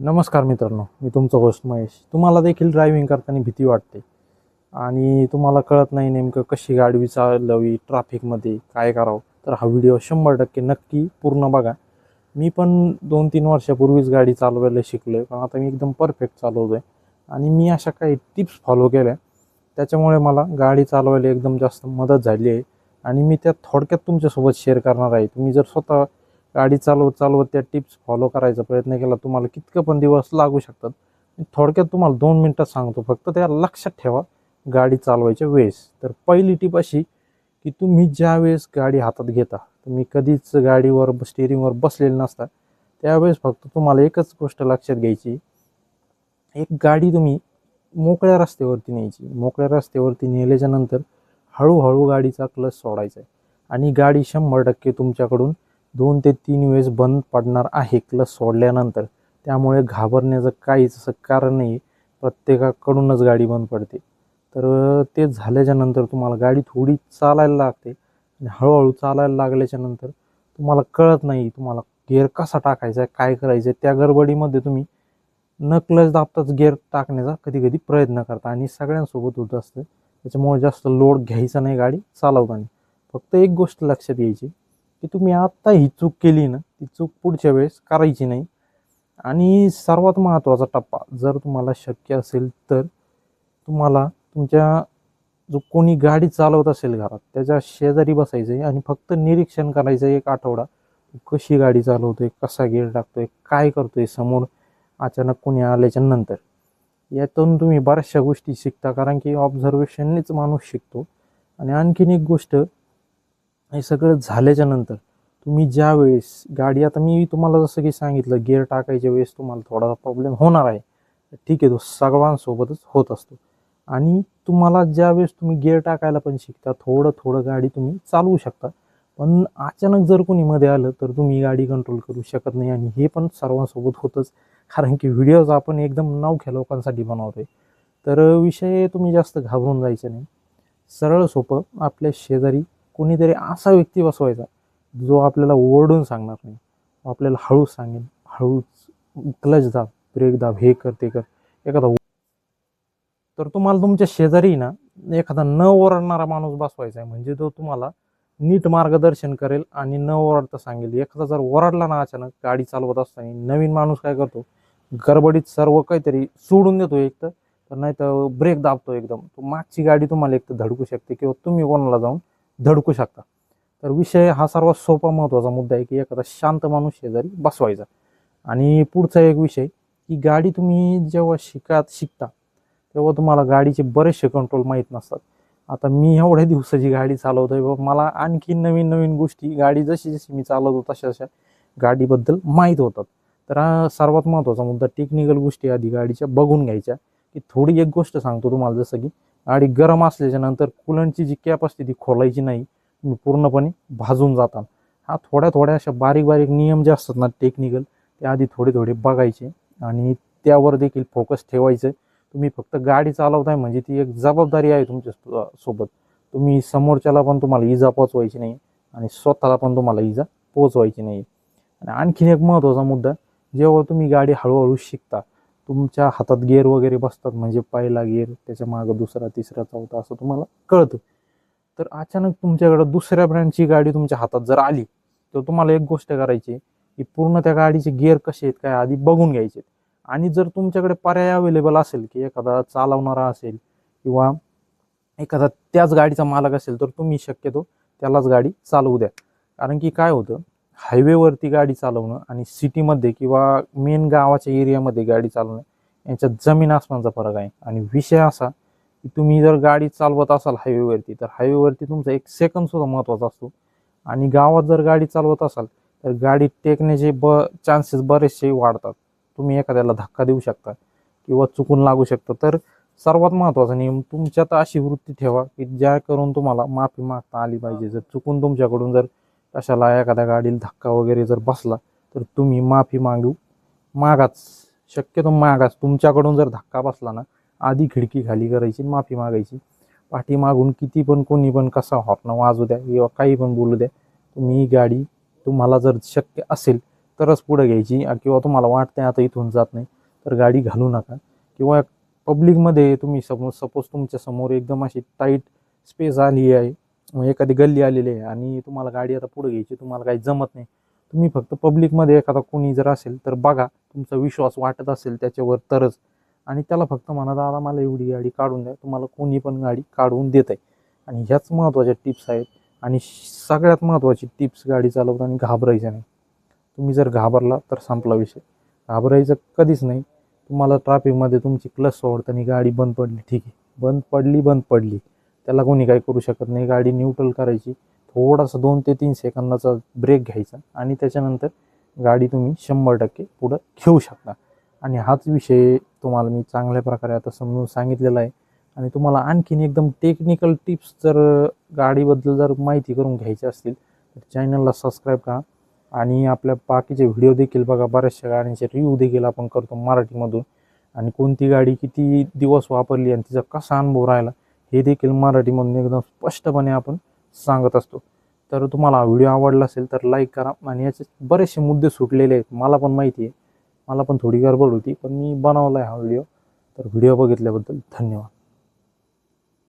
नमस्कार मित्रांनो मी तुमचं होस्ट महेश. तुम्हाला देखील ड्रायव्हिंग करताना भीती वाटते. आणि तुम्हाला कळत नाही नेमकं कशी गाडी चालवावी ट्रॅफिकमध्ये काय करावं तर हा व्हिडिओ शंभर टक्के नक्की पूर्ण बघा. मी पण दोन तीन वर्षापूर्वीच गाडी चालवायला शिकलो आहे पण आता मी एकदम परफेक्ट चालवतो आहे आणि मी अशा काही टिप्स फॉलो केल्या. त्याच्यामुळे मला गाडी चालवायला एकदम जास्त मदत झाली आहे. आणि मी त्या थोडक्यात तुमच्यासोबत शेअर करणार आहे. तुम्ही जर स्वतः गाडी चालवत चालवत त्या टिप्स फॉलो करायचा प्रयत्न केला. तुम्हाला कितकं पण दिवस लागू शकतात. थोडक्यात तुम्हाला दोन मिनटात सांगतो. फक्त त्या लक्षात ठेवा गाडी चालवायच्या वेळेस. तर पहिली टिप अशी की तुम्ही ज्या वेळेस गाडी हातात घेता तुम्ही कधीच गाडीवर स्टेअरिंगवर बसलेले नसता. त्यावेळेस फक्त तुम्हाला एकच गोष्ट लक्षात घ्यायची. एक गाडी तुम्ही मोकळ्या रस्त्यावरती न्यायची. मोकळ्या रस्त्यावरती नेल्याच्यानंतर हळूहळू गाडीचा क्लच सोडायचा आहे. आणि गाडी शंभर टक्के तुमच्याकडून दोन ते तीन वेळेस बंद पडणार आहे क्लच सोडल्यानंतर. त्यामुळे घाबरण्याचं काहीच असं कारण नाही प्रत्येकाकडूनच गाडी बंद पडते. तर ते झाल्याच्यानंतर तुम्हाला गाडी थोडी चालायला लागते आणि हळूहळू चालायला लागल्याच्या नंतर तुम्हाला कळत नाही तुम्हाला गेअर कसा टाकायचा आहे काय करायचं आहे त्या गडबडीमध्ये तुम्ही न क्लच दाबताच गिअर टाकण्याचा कधी कधी प्रयत्न करता आणि सगळ्यांसोबत होत असतं. त्याच्यामुळे जास्त लोड घ्यायचा नाही गाडी चालवताना. फक्त एक गोष्ट लक्षात घ्यायची की तुम्ही आत्ता ही चूक केली ना ती चूक पुढच्या वेळेस करायची नाही. आणि सर्वात महत्त्वाचा टप्पा जर तुम्हाला शक्य असेल तर तुम्हाला तुमच्या जो कोणी गाडी चालवत असेल घरात त्याच्या शेजारी बसायचं आहे आणि फक्त निरीक्षण करायचं आहे एक आठवडा कशी गाडी चालवतोय कसा गेअर टाकतोय काय करतोय समोर अचानक कोणी आल्याच्यानंतर. यातून तुम्ही बऱ्याचशा गोष्टी शिकता कारण की ऑब्झर्वेशननेच माणूस शिकतो. आणि आणखीन एक गोष्ट हे सगळं झाल्याच्यानंतर तुम्ही ज्या वेळेस गाडी आता मी तुम्हाला जसं की सांगितलं गेअर टाकायच्या वेळेस तुम्हाला थोडासा प्रॉब्लेम होणार आहे. ठीक आहे तो सर्वांसोबतच होत असतो. आणि तुम्हाला ज्या वेळेस तुम्ही गिअर टाकायला पण शिकता थोडं थोडं गाडी तुम्ही चालवू शकता. पण अचानक जर कोणी मध्ये आलं तर तुम्ही गाडी कंट्रोल करू शकत नाही आणि हे पण सर्वांसोबत होतंच. कारण की व्हिडिओज आपण एकदम नवख्या लोकांसाठी बनवतोय. तर विषय तुम्ही जास्त घाबरून जायचं नाही. सरळ सोपं आपल्या शेजारी कोणीतरी असा व्यक्ती बसवायचा जो आपल्याला ओरडून सांगणार नाही. आपल्याला हळूच सांगेल. हळूच क्लच दाब ब्रेक दाब हे कर ते कर. एखादा तर तुम्हाला तुमच्या शेजारी ना एखादा न ओरडणारा माणूस बसवायचा आहे म्हणजे तो तुम्हाला नीट मार्गदर्शन करेल आणि न ओरडता सांगेल. एखादा जर ओरडला ना अचानक गाडी चालवत असताना नवीन माणूस काय करतो? गडबडीत सर्व काहीतरी सोडून देतो एक तर. तर नाही तर ब्रेक दाबतो एकदम. तो मागची गाडी तुम्हाला एक तर धडकू शकते किंवा तुम्ही कोणाला जाऊन धडकू शकता. तर विषय हा सर्वात सोपा महत्त्वाचा मुद्दा आहे की एखादा शांत माणूस शेजारी बसवायचा. आणि पुढचा एक विषय की गाडी तुम्ही जेव्हा शिकात शिकता तेव्हा तुम्हाला गाडीचे बरेचसे कंट्रोल माहीत नसतात. आता मी एवढ्या दिवसाची गाडी चालवतोय बाबा मला आणखी नवीन नवीन गोष्टी गाडी जशी जशी मी चालवतो तशा तशा गाडीबद्दल माहीत होतात. तर हा सर्वात महत्त्वाचा मुद्दा टेक्निकल गोष्टी आधी गाडीच्या बघून घ्यायच्या. की थोडी एक गोष्ट सांगतो तुम्हाला जसं की गाडी गरम असल्याच्या नंतर कुलंटची जी कॅप असते ती खोलायची नाही. तुम्ही पूर्णपणे भाजून जाता. हा थोड्या थोड्या अशा बारीक बारीक नियम जे असतात ना टेक्निकल ते आधी थोडे थोडे बघायचे आणि त्यावर देखील फोकस ठेवायचं. तुम्ही फक्त गाडी चालवताय म्हणजे ती एक जबाबदारी आहे तुमच्यासोबत. तुम्ही समोरच्याला पण तुम्हाला इजा पोचवायची नाही आणि स्वतःला पण तुम्हाला इजा पोचवायची नाही. आणि आणखीन एक महत्त्वाचा मुद्दा जेव्हा तुम्ही गाडी हळूहळू शिकता तुमच्या हातात गेअर वगैरे बसतात म्हणजे पहिला गेअर त्याच्या मागं दुसरा तिसरा चौथा असं तुम्हाला कळतं. तर अचानक तुमच्याकडं दुसऱ्या ब्रँडची गाडी तुमच्या हातात जर आली तर तुम्हाला एक गोष्ट करायची की पूर्ण त्या गाडीचे गिअर कसे आहेत काय आधी बघून घ्यायचे. आणि जर तुमच्याकडे पर्याय अवेलेबल असेल की एखादा चालवणारा असेल किंवा एखादा त्याच गाडीचा मालक असेल तर तुम्ही शक्यतो त्यालाच गाडी चालवू द्या. कारण की काय होतं हायवेवरती गाडी चालवणं आणि सिटीमध्ये किंवा मेन गावाच्या एरियामध्ये गाडी चालवणं यांच्यात जमीन आसमानचा फरक आहे. आणि विषय असा की तुम्ही जर गाडी चालवत असाल हायवेवरती तर हायवेवरती तुमचा एक सेकंद सुद्धा महत्त्वाचा असतो. आणि गावात जर गाडी चालवत असाल तर गाडी टेकण्याचे ब चान्सेस बरेचसे वाढतात. तुम्ही एखाद्याला धक्का देऊ शकता किंवा चुकून लागू शकतं. तर सर्वात महत्त्वाचा नियम तुमच्यात अशी वृत्ती ठेवा की ज्या करून तुम्हाला माफी मागता आली पाहिजे. जर चुकून तुमच्याकडून जर कशाला एखाद्या गाडीला धक्का वगैरे जर बसला तर तुम्ही माफी मागू. मागाच. शक्यतो मागाच. तुमच्याकडून जर धक्का बसला ना आधी खिडकी खाली करायची माफी मागायची. पाठीमागून किती पण कोणी पण कसा हॉर्न वाजू द्या किंवा काही पण बोलू द्या तुम्ही ही गाडी तुम्हाला जर शक्य असेल तरच पुढे घ्यायची किंवा तुम्हाला वाटतंय आता इथून जात नाही तर गाडी घालू नका. किंवा पब्लिकमध्ये तुम्ही समोर सपोज तुमच्यासमोर एकदम अशी टाईट स्पेस आली आहे मग एखादी गल्ली आलेली आहे आणि तुम्हाला गाडी आता पुढे घ्यायची तुम्हाला काही जमत नाही तुम्ही फक्त पब्लिकमध्ये एखादा कोणी जर असेल तर बघा तुमचा विश्वास वाटत असेल त्याच्यावर तरच. आणि त्याला फक्त म्हणा दादा मला एवढी गाडी काढून द्या तुम्हाला कोणी पण गाडी काढून देत आहे आणि ह्याच महत्त्वाच्या टिप्स आहेत आणि सगळ्यात महत्त्वाची टिप्स गाडी चालवताना घाबरायचं नाही. तुम्ही जर घाबरला तर संपला विषय. घाबरायचं कधीच नाही. तुम्हाला ट्रॅफिकमध्ये तुमची क्लच सोडताना गाडी बंद पडली ठीक आहे. बंद पडली बंद पडली. त्याला कोणी काही करू शकत नाही. गाडी न्यूट्रल करायची. थोडासा दोन ते तीन सेकंदाचा ब्रेक घ्यायचा आणि त्याच्यानंतर गाडी तुम्ही शंभर टक्के पुढं घेऊ शकता. आणि हाच विषय तुम्हाला मी चांगल्या प्रकारे आता समजून सांगितलेला आहे. आणि तुम्हाला आणखीन एकदम टेक्निकल टिप्स जर गाडीबद्दल जर माहिती करून घ्यायची असतील तर चॅनलला सबस्क्राईब करा. आणि आपल्या बाकीचे व्हिडिओ देखील बघा. बऱ्याचशा गाड्यांचे रिव्ह्यू देखील आपण करतो मराठीमधून. आणि कोणती गाडी किती दिवस वापरली आणि तिचा कसा अनुभव राहिला हे देखील मराठीमधून एकदम स्पष्टपणे आपण सांगत असतो. तर तुम्हाला व्हिडिओ आवडला असेल तर लाईक करा आणि याचे बरेचसे मुद्दे सुटलेले आहेत मला पण माहिती आहे. मला पण थोडी गडबड होती पण मी बनवला आहे हा व्हिडिओ. तर व्हिडिओ बघितल्याबद्दल धन्यवाद.